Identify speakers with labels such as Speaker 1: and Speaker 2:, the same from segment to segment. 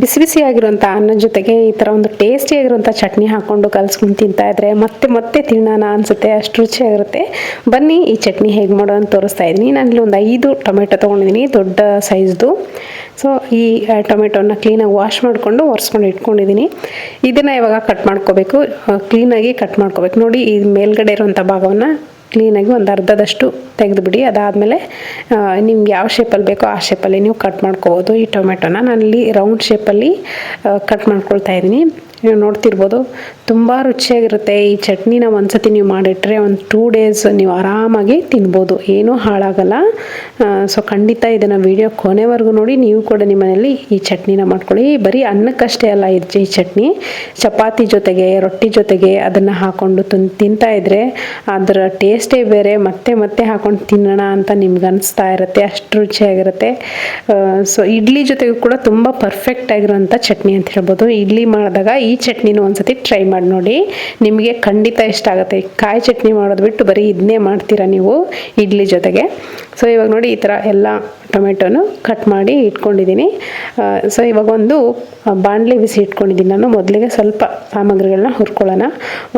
Speaker 1: ಬಿಸಿ ಬಿಸಿ ಆಗಿರುವಂಥ ಅನ್ನದ ಜೊತೆಗೆ ಈ ಥರ ಒಂದು ಟೇಸ್ಟಿ ಆಗಿರುವಂಥ ಚಟ್ನಿ ಹಾಕ್ಕೊಂಡು ಕಲ್ಸ್ಕೊಂಡು ತಿಂತಾ ಇದ್ರೆ ಮತ್ತೆ ಮತ್ತೆ ತಿನ್ನೋಣ ಅನಿಸುತ್ತೆ, ಅಷ್ಟು ರುಚಿಯಾಗಿರುತ್ತೆ. ಬನ್ನಿ ಈ ಚಟ್ನಿ ಹೇಗೆ ಮಾಡೋದು ತೋರಿಸ್ತಾ ಇದ್ದೀನಿ. ನಾನಿಲ್ಲಿ ಒಂದು ಐದು ಟೊಮೆಟೊ ತೊಗೊಂಡಿದ್ದೀನಿ, ದೊಡ್ಡ ಸೈಜ್ದು. ಸೊ ಈ ಟೊಮೆಟೊನ ಕ್ಲೀನಾಗಿ ವಾಶ್ ಮಾಡಿಕೊಂಡು ಒರೆಸ್ಕೊಂಡು ಇಟ್ಕೊಂಡಿದ್ದೀನಿ. ಇದನ್ನು ಇವಾಗ ಕಟ್ ಮಾಡ್ಕೋಬೇಕು. ಕ್ಲೀನಾಗಿ ಕಟ್ ಮಾಡ್ಕೋಬೇಕು. ನೋಡಿ, ಈ ಮೇಲ್ಗಡೆ ಇರುವಂಥ ಭಾಗವನ್ನು ಕ್ಲೀನಾಗಿ ಒಂದು ಅರ್ಧದಷ್ಟು ತೆಗೆದುಬಿಡಿ. ಅದಾದಮೇಲೆ ನಿಮ್ಗೆ ಯಾವ ಶೇಪಲ್ಲಿ ಬೇಕೋ ಆ ಶೇಪಲ್ಲಿ ನೀವು ಕಟ್ ಮಾಡ್ಕೋಬೋದು ಈ ಟೊಮೆಟೊನ. ನಾನು ಇಲ್ಲಿ ರೌಂಡ್ ಶೇಪಲ್ಲಿ ಕಟ್ ಮಾಡ್ಕೊಳ್ತಾ ಇದ್ದೀನಿ. ನೀವು ನೋಡ್ತಿರ್ಬೋದು, ತುಂಬ ರುಚಿಯಾಗಿರುತ್ತೆ. ಈ ಚಟ್ನಿನ ಒಂದ್ಸತಿ ನೀವು ಮಾಡಿಟ್ರೆ ಒಂದು ಟೂ ಡೇಸ್ ನೀವು ಆರಾಮಾಗಿ ತಿನ್ಬೋದು. ಏನೂ ಹಾಳಾಗಲ್ಲ. ಸೊ ಖಂಡಿತ ಇದನ್ನು ವಿಡಿಯೋ ಕೊನೆವರೆಗೂ ನೋಡಿ. ನೀವು ಕೂಡ ನಿಮ್ಮ ಮನೆಯಲ್ಲಿ ಈ ಚಟ್ನಿನ ಮಾಡ್ಕೊಳ್ಳಿ. ಬರೀ ಅನ್ನಕ್ಕಷ್ಟೇ ಅಲ್ಲ, ಈ ಚಟ್ನಿ. ಚಪಾತಿ ಜೊತೆಗೆ, ರೊಟ್ಟಿ ಜೊತೆಗೆ ಅದನ್ನು ಹಾಕ್ಕೊಂಡು ತಿನ್, ತಿಂತಾ ಇದ್ರೆ ಅದರ ಟೇಸ್ಟೇ ಬೇರೆ, ಮತ್ತೆ ಮತ್ತೆ ಹಾಕೊಂಡು ತಿನ್ನೋಣ ಅಂತ ನಿಮ್ಗೆ ಅನಿಸ್ತಾ ಇರುತ್ತೆ. ಅಷ್ಟು ರುಚಿಯಾಗಿರುತ್ತೆ. ಸೊ ಇಡ್ಲಿ ಜೊತೆಗೂ ಕೂಡ ತುಂಬ ಪರ್ಫೆಕ್ಟ್ ಆಗಿರುವಂಥ ಚಟ್ನಿ ಅಂತ ಹೇಳ್ಬೋದು. ಇಡ್ಲಿ ಮಾಡಿದಾಗ ಈ ಚಟ್ನಿನ ಒಂದ್ಸತಿ ಟ್ರೈ ಮಾಡಿ ನೋಡಿ. ನಿಮಗೆ ಖಂಡಿತ ಇಷ್ಟ ಆಗುತ್ತೆ. ಕಾಯಿ ಚಟ್ನಿ ಮಾಡೋದು ಬಿಟ್ಟು ಬರೀ ಇದನ್ನೇ ಮಾಡ್ತೀರಾ ನೀವು ಇಡ್ಲಿ ಜೊತೆಗೆ. ಸೊ ಇವಾಗ ನೋಡಿ ಈ ಥರ ಎಲ್ಲ ಟೊಮೆಟೊನು ಕಟ್ ಮಾಡಿ ಇಟ್ಕೊಂಡಿದ್ದೀನಿ. ಸೊ ಇವಾಗ ಒಂದು ಬಾಣಲೆ ಬಿಸಿ ಇಟ್ಕೊಂಡಿದ್ದೀನಿ ನಾನು. ಮೊದಲಿಗೆ ಸ್ವಲ್ಪ ಸಾಮಗ್ರಿಗಳನ್ನ ಹುರ್ಕೊಳ್ಳೋಣ.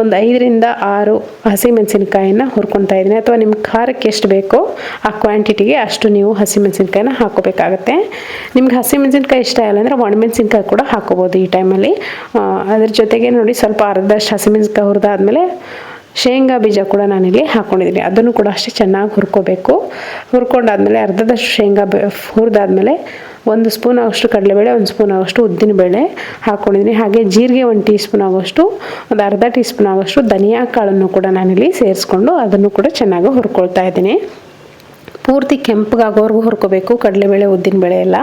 Speaker 1: ಒಂದು ಐದರಿಂದ ಆರು ಹಸಿಮೆಣಸಿನ್ಕಾಯಿನ ಹುರ್ಕೊತಾ ಇದ್ದೀನಿ. ಅಥವಾ ನಿಮ್ಮ ಖಾರಕ್ಕೆ ಎಷ್ಟು ಬೇಕೋ ಆ ಕ್ವಾಂಟಿಟಿಗೆ ಅಷ್ಟು ನೀವು ಹಸಿಮೆಣಸಿನ್ಕಾಯಿನ ಹಾಕೋಬೇಕಾಗತ್ತೆ. ನಿಮ್ಗೆ ಹಸಿಮೆಣಸಿನ್ಕಾಯಿ ಇಷ್ಟ ಇಲ್ಲ ಅಂದರೆ ಒಣಮೆಣಸಿನ್ಕಾಯಿ ಕೂಡ ಹಾಕೋಬೋದು ಈ ಟೈಮಲ್ಲಿ ಅದ್ರ ಜೊತೆಗೆ ನೋಡಿ ಸ್ವಲ್ಪ ಅರ್ಧಷ್ಟು ಹಸಿಮೆಣಸಿನ್ಕಾಯಿ ಹುರಿದಾದ್ಮೇಲೆ ಶೇಂಗಾ ಬೀಜ ಕೂಡ ನಾನಿಲ್ಲಿ ಹಾಕ್ಕೊಂಡಿದ್ದೀನಿ ಅದನ್ನು ಕೂಡ ಅಷ್ಟೇ ಚೆನ್ನಾಗಿ ಹುರ್ಕೋಬೇಕು. ಹುರ್ಕೊಂಡಾದ್ಮೇಲೆ ಅರ್ಧದಷ್ಟು ಶೇಂಗಾ ಬೆ, ಹುರಿದಾದ್ಮೇಲೆ ಒಂದು ಸ್ಪೂನ್ ಆಗೋಷ್ಟು ಕಡಲೆಬೇಳೆ, ಒಂದು ಸ್ಪೂನ್ ಆಗೋಷ್ಟು ಉದ್ದಿನಬೇಳೆ ಹಾಕ್ಕೊಂಡಿದ್ದೀನಿ ಹಾಗೆ ಜೀರಿಗೆ ಒಂದು ಟೀ ಸ್ಪೂನ್ ಆಗೋಷ್ಟು, ಒಂದು ಅರ್ಧ ಟೀ ಸ್ಪೂನ್ ಆಗೋಷ್ಟು ಧನಿಯಾ ಕಾಳನ್ನು ಕೂಡ ನಾನಿಲ್ಲಿ ಸೇರಿಸ್ಕೊಂಡು ಅದನ್ನು ಕೂಡ ಚೆನ್ನಾಗಿ ಹುರ್ಕೊಳ್ತಾ ಇದ್ದೀನಿ. ಪೂರ್ತಿ ಕೆಂಪಗಾಗೋವರೆಗೂ ಹುರ್ಕೋಬೇಕು ಕಡಲೆಬೇಳೆ, ಉದ್ದಿನಬೇಳೆ ಎಲ್ಲ.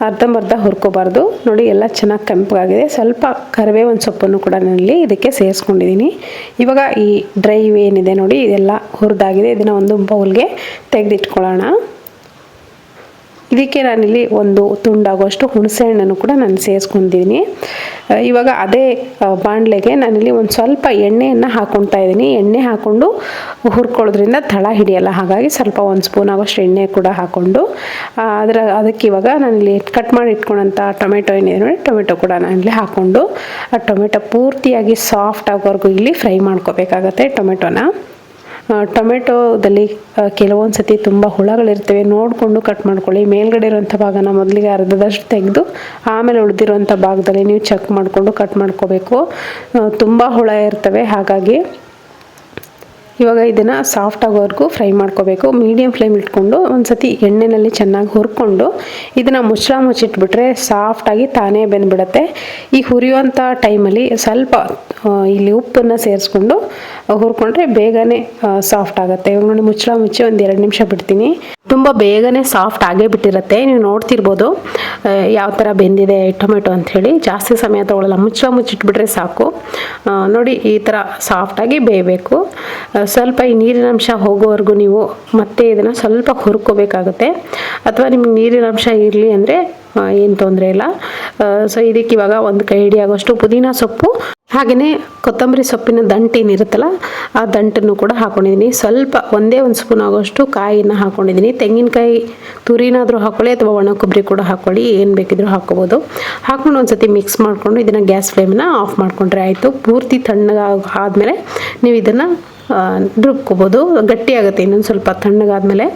Speaker 1: ಅರ್ಧಂಬರ್ಧ ಹುರ್ಕೋಬಾರ್ದು. ನೋಡಿ, ಎಲ್ಲ ಚೆನ್ನಾಗಿ ಕೆಂಪಾಗಿದೆ. ಸ್ವಲ್ಪ ಕರಿಬೇವಿನ ಸೊಪ್ಪನ್ನು ಕೂಡ ನಾನಿಲ್ಲಿ ಇದಕ್ಕೆ ಸೇರಿಸ್ಕೊಂಡಿದ್ದೀನಿ. ಇವಾಗ ಈ ಡ್ರೈ ಏನಿದೆ ನೋಡಿ, ಇದೆಲ್ಲ ಹುರಿದಾಗಿದೆ. ಇದನ್ನು ಒಂದು ಬೌಲ್ಗೆ ತೆಗೆದಿಟ್ಕೊಳ್ಳೋಣ. ಇದಕ್ಕೆ ನಾನಿಲ್ಲಿ ಒಂದು ತುಂಡಾಗುವಷ್ಟು ಹುಣಸೆ ಹಣ್ಣನ್ನು ಕೂಡ ನಾನು ಸೇರಿಸ್ಕೊಂಡಿದ್ದೀನಿ. ಇವಾಗ ಅದೇ ಬಾಣಲೆಗೆ ನಾನಿಲ್ಲಿ ಒಂದು ಸ್ವಲ್ಪ ಎಣ್ಣೆಯನ್ನು ಹಾಕ್ಕೊಳ್ತಾ ಇದ್ದೀನಿ. ಎಣ್ಣೆ ಹಾಕ್ಕೊಂಡು ಹುರ್ಕೊಳ್ಳೋದ್ರಿಂದ ತಳ ಹಿಡಿಯಲ್ಲ. ಹಾಗಾಗಿ ಸ್ವಲ್ಪ ಒಂದು ಸ್ಪೂನ್ ಆಗೋಷ್ಟು ಎಣ್ಣೆ ಕೂಡ ಹಾಕ್ಕೊಂಡು ಅದರ, ಅದಕ್ಕೆ ಇವಾಗ ನಾನಿಲ್ಲಿ ಕಟ್ ಮಾಡಿ ಇಟ್ಕೊಂಡಂಥ ಟೊಮೆಟೊ ಏನಿದೆ ನೋಡಿ, ಟೊಮೆಟೊ ಕೂಡ ನಾನಿಲ್ಲಿ ಹಾಕ್ಕೊಂಡು ಆ ಟೊಮೆಟೊ ಪೂರ್ತಿಯಾಗಿ ಸಾಫ್ಟ್ ಆಗೋವರೆಗೂ ಇಲ್ಲಿ ಫ್ರೈ ಮಾಡ್ಕೋಬೇಕಾಗತ್ತೆ ಟೊಮೆಟೊನ. ಟೊಮೆಟೊದಲ್ಲಿ ಕೆಲವೊಂದು ಸತಿ ತುಂಬ ಹುಳಗಳಿರ್ತವೆ, ನೋಡಿಕೊಂಡು ಕಟ್ ಮಾಡ್ಕೊಳ್ಳಿ. ಮೇಲ್ಗಡೆ ಇರುವಂಥ ಭಾಗನ ಮೊದಲಿಗೆ ಅರ್ಧದಷ್ಟು ತೆಗೆದು, ಆಮೇಲೆ ಉಳಿದಿರುವಂಥ ಭಾಗದಲ್ಲಿ ನೀವು ಚೆಕ್ ಮಾಡಿಕೊಂಡು ಕಟ್ ಮಾಡ್ಕೋಬೇಕು. ತುಂಬ ಹುಳ ಇರ್ತವೆ, ಹಾಗಾಗಿ ಇವಾಗ ಇದನ್ನು ಸಾಫ್ಟ್ ಆಗೋವರೆಗೂ ಫ್ರೈ ಮಾಡ್ಕೋಬೇಕು. ಮೀಡಿಯಮ್ ಫ್ಲೇಮ್ ಇಟ್ಕೊಂಡು ಒಂದು ಸತಿ ಎಣ್ಣೆಯಲ್ಲಿ ಚೆನ್ನಾಗಿ ಹುರ್ಕೊಂಡು ಇದನ್ನು ಮುಚ್ಚಳ ಮುಚ್ಚಿಟ್ಬಿಟ್ರೆ ಸಾಫ್ಟಾಗಿ ತಾನೇ ಬೆಂದ್ಬಿಡುತ್ತೆ. ಈ ಹುರಿಯುವಂಥ ಟೈಮಲ್ಲಿ ಸ್ವಲ್ಪ ಇಲ್ಲಿ ಉಪ್ಪನ್ನು ಸೇರಿಸ್ಕೊಂಡು ಹುರ್ಕೊಂಡ್ರೆ ಬೇಗನೆ ಸಾಫ್ಟ್ ಆಗುತ್ತೆ. ಇವಾಗ ನೋಡಿ ಮುಚ್ಚಳ ಮುಚ್ಚಿ ಒಂದು ಎರಡು ನಿಮಿಷ ಬಿಡ್ತೀನಿ. ತುಂಬ ಬೇಗನೆ ಸಾಫ್ಟ್ ಆಗೇ ಬಿಟ್ಟಿರುತ್ತೆ. ನೀವು ನೋಡ್ತಿರ್ಬೋದು ಯಾವ ಥರ ಬೆಂದಿದೆ ಟೊಮೆಟೊ ಅಂಥೇಳಿ ಜಾಸ್ತಿ ಸಮಯ ತೊಗೊಳ್ಳಲ್ಲ ಮುಚ್ಚಳ ಮುಚ್ಚಿಟ್ಬಿಟ್ರೆ ಸಾಕು ನೋಡಿ ಈ ಥರ ಸಾಫ್ಟಾಗಿ ಬೇಯಬೇಕು. ಸ್ವಲ್ಪ ಈ ನೀರಿನ ಅಂಶ ಹೋಗೋವರೆಗೂ ನೀವು ಮತ್ತೆ ಇದನ್ನು ಸ್ವಲ್ಪ ಹುರ್ಕೋಬೇಕಾಗುತ್ತೆ. ಅಥವಾ ನಿಮ್ಗೆ ನೀರಿನ ಅಂಶ ಇರಲಿ ಅಂದರೆ ಏನು ತೊಂದರೆ ಇಲ್ಲ. ಸೊ ಇದಕ್ಕೆ ಇವಾಗ ಒಂದು ಕೈ ಹಿಡಿಯಾಗೋಷ್ಟು ಪುದೀನ ಸೊಪ್ಪು ಹಾಗೆಯೇ ಕೊತ್ತಂಬರಿ ಸೊಪ್ಪಿನ ದಂಟು ಏನಿರುತ್ತಲ್ಲ, ಆ ದಂಟನ್ನು ಕೂಡ ಹಾಕೊಂಡಿದ್ದೀನಿ. ಸ್ವಲ್ಪ ಒಂದೇ ಒಂದು ಸ್ಪೂನ್ ಆಗೋಷ್ಟು ಕಾಯಿನ ಹಾಕೊಂಡಿದ್ದೀನಿ. ತೆಂಗಿನಕಾಯಿ ತುರಿನಾದರೂ ಹಾಕೊಳ್ಳಿ ಅಥವಾ ಒಣ ಕೊಬ್ಬರಿ ಕೂಡ ಹಾಕೊಳ್ಳಿ, ಏನು ಬೇಕಿದ್ರೂ ಹಾಕೋಬೋದು ಒಂದು ಸತಿ ಮಿಕ್ಸ್ ಮಾಡಿಕೊಂಡು ಇದನ್ನು ಗ್ಯಾಸ್ ಫ್ಲೇಮನ್ನ ಆಫ್ ಮಾಡಿಕೊಂಡ್ರೆ ಆಯಿತು. ಪೂರ್ತಿ ತಣ್ಣಗೆ ಆದಮೇಲೆ ನೀವು ಇದನ್ನು ರುಬ್ಕೋಬೋದು. ಗಟ್ಟಿಯಾಗುತ್ತೆ, ಇನ್ನೊಂದು ಸ್ವಲ್ಪ ತಣ್ಣಗಾದ್ಮೇಲೆ.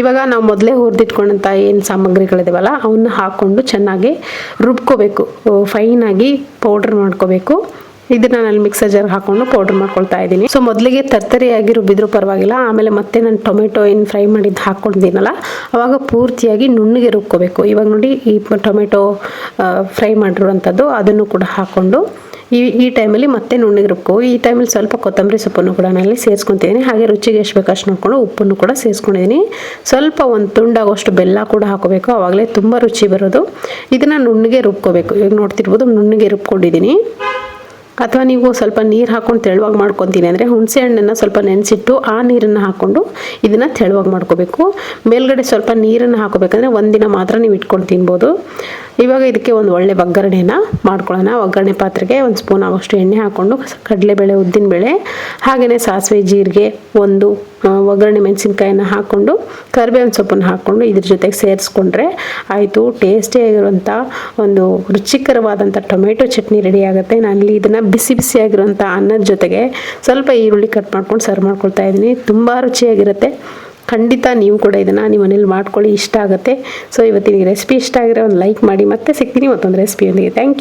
Speaker 1: ಇವಾಗ ನಾವು ಮೊದಲೇ ಹುರಿದಿಟ್ಕೊಂಡಂಥ ಏನು ಸಾಮಗ್ರಿಗಳಿದಾವಲ್ಲ ಅವನ್ನ ಹಾಕ್ಕೊಂಡು ಚೆನ್ನಾಗಿ ರುಬ್ಕೋಬೇಕು. ಫೈನಾಗಿ ಪೌಡ್ರ್ ಮಾಡ್ಕೋಬೇಕು. ಇದನ್ನ ನಾನು ಮಿಕ್ಸರ್ ಜಾರ್ಗೆ ಹಾಕೊಂಡು ಪೌಡ್ರ್ ಮಾಡ್ಕೊಳ್ತಾ ಇದ್ದೀನಿ. ಸೊ ಮೊದಲಿಗೆ ತರ್ತರಿಯಾಗಿ ರುಬ್ಬಿದ್ರೂ ಪರವಾಗಿಲ್ಲ. ಆಮೇಲೆ ಮತ್ತೆ ನಾನು ಟೊಮೆಟೊ ಏನು ಫ್ರೈ ಮಾಡಿದ್ದು ಹಾಕ್ಕೊಂಡಿದ್ದೀನಲ್ಲ ಅವಾಗ ಪೂರ್ತಿಯಾಗಿ ನುಣ್ಣಗೆ ರುಬ್ಕೋಬೇಕು. ಇವಾಗ ನೋಡಿ ಈ ಟೊಮೆಟೊ ಫ್ರೈ ಮಾಡಿರುವಂಥದ್ದು ಅದನ್ನು ಕೂಡ ಹಾಕ್ಕೊಂಡು ಈ ಈ ಟೈಮಲ್ಲಿ ಮತ್ತೆ ನುಣ್ಣಗೆ ರುಬ್ಕೋ. ಈ ಟೈಮಲ್ಲಿ ಸ್ವಲ್ಪ ಕೊತ್ತಂಬರಿ ಸೊಪ್ಪನ್ನು ಕೂಡ ನಾನಲ್ಲಿ ಸೇರಿಸ್ಕೊತೀನಿ ಹಾಗೆ ರುಚಿಗೆ ಎಷ್ಟು ಬೇಕಷ್ಟು ನೋಡ್ಕೊಂಡು ಉಪ್ಪನ್ನು ಕೂಡ ಸೇರಿಸ್ಕೊಂಡಿದ್ದೀನಿ. ಸ್ವಲ್ಪ ಒಂದು ತುಂಡಾಗುವಷ್ಟು ಬೆಲ್ಲ ಕೂಡ ಹಾಕೋಬೇಕು. ಆವಾಗಲೇ ತುಂಬ ರುಚಿ ಬರೋದು. ಇದನ್ನು ನುಣ್ಣಗೆ ರುಬ್ಕೋಬೇಕು. ಈಗ ನೋಡ್ತಿರ್ಬೋದು ನುಣ್ಣಗೆ ರುಬ್ಕೊಂಡಿದ್ದೀನಿ. ಅಥವಾ ನೀವು ಸ್ವಲ್ಪ ನೀರು ಹಾಕ್ಕೊಂಡು ತೆಳುವಾಗಿ ಮಾಡ್ಕೊತೀನಿ ಅಂದರೆ ಹುಣಸೆ ಹಣ್ಣನ್ನು ಸ್ವಲ್ಪ ನೆನೆಸಿಟ್ಟು ಆ ನೀರನ್ನು ಹಾಕ್ಕೊಂಡು ಇದನ್ನು ತೆಳುವಾಗಿ ಮಾಡ್ಕೋಬೇಕು. ಮೇಲ್ಗಡೆ ಸ್ವಲ್ಪ ನೀರನ್ನು ಹಾಕೋಬೇಕಂದ್ರೆ ಒಂದಿನ ಮಾತ್ರ ನೀವು ಇಟ್ಕೊಂಡು ತಿನ್ಬೋದು. ಇವಾಗ ಇದಕ್ಕೆ ಒಂದು ಒಳ್ಳೆ ಒಗ್ಗರಣೆನ ಮಾಡ್ಕೊಳ್ಳೋಣ. ಒಗ್ಗರಣೆ ಪಾತ್ರೆಗೆ ಒಂದು ಸ್ಪೂನ್ ಆಗೋಷ್ಟು ಎಣ್ಣೆ ಹಾಕ್ಕೊಂಡು ಕಡಲೆಬೇಳೆ, ಉದ್ದಿನಬೇಳೆ ಹಾಗೆಯೇ ಸಾಸಿವೆ, ಜೀರಿಗೆ, ಒಂದು ಒಗ್ಗರಣೆ ಮೆಣಸಿನ್ಕಾಯಿನ ಹಾಕ್ಕೊಂಡು ಕರಿಬೇವಿನ ಸೊಪ್ಪನ್ನು ಹಾಕ್ಕೊಂಡು ಇದ್ರ ಜೊತೆಗೆ ಸೇರಿಸ್ಕೊಂಡ್ರೆ ಆಯಿತು ಟೇಸ್ಟಿಯಾಗಿರುವಂಥ ಒಂದು ರುಚಿಕರವಾದಂಥ ಟೊಮೆಟೊ ಚಟ್ನಿ ರೆಡಿ ಆಗುತ್ತೆ. ನಾನಿಲ್ಲಿ ಇದನ್ನು ಬಿಸಿ ಬಿಸಿಯಾಗಿರುವಂಥ ಅನ್ನದ ಜೊತೆಗೆ ಸ್ವಲ್ಪ ಈರುಳ್ಳಿ ಕಟ್ ಮಾಡ್ಕೊಂಡು ಸರ್ವ್ ಮಾಡ್ಕೊಳ್ತಾ ಇದ್ದೀನಿ. ತುಂಬ ರುಚಿಯಾಗಿರುತ್ತೆ. ಖಂಡಿತ ನೀವು ಕೂಡ ಇದನ್ನು ನಿಮ್ಮ ಮನೇಲಿ ಮಾಡ್ಕೊಳ್ಳಿ, ಇಷ್ಟ ಆಗುತ್ತೆ. ಸೊ ಇವತ್ತಿನ ರೆಸಿಪಿ ಇಷ್ಟ ಆಗಿರೋ ಒಂದು ಲೈಕ್ ಮಾಡಿ, ಮತ್ತೆ ಸಿಗ್ತೀನಿ ಮತ್ತೊಂದು ರೆಸಿಪಿಯೊಂದಿಗೆ ಥ್ಯಾಂಕ್ ಯು